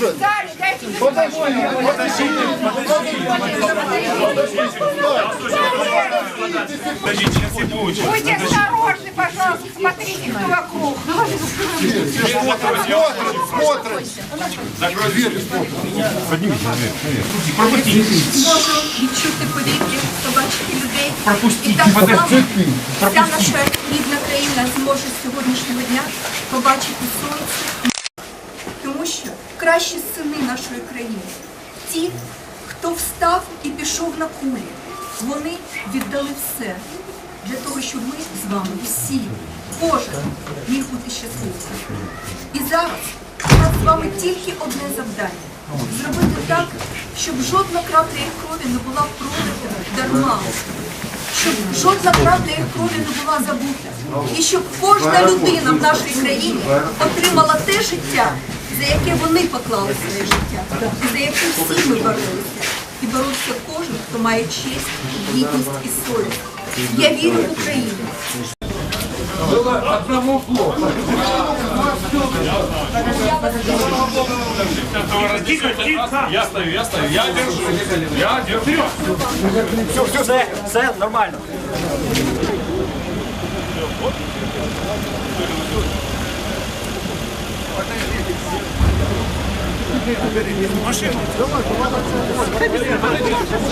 Зале, дайте мне Подождите, сейчас будет. Будьте осторожны, пожалуйста, смотрите, кто вокруг. Закрой дверь. Можу відчути повітря, побачити людей. І так само вся наша рідна країна зможе з сьогоднішнього дня побачити сонце. Тому що кращі сини нашої країни, ті, хто встав і пішов на кулі, вони віддали все для того, щоб ми з вами всі, кожен міг бути щасливим. І зараз у нас з вами тільки одне завдання зробити так, щоб жодна крапля їх крові не була пролита дарма, щоб жодна крапля їх крові не була забута, і щоб кожна людина в нашій країні отримала те життя, за яке вони поклали своє життя, за яке всі ми боролися. І бороться кожен, хто має честь, гідність і совість. Я вірю в Україну. Одному плохо. Я стою, я стою. Я держу. Я держу. Все, все нормально. Thank you.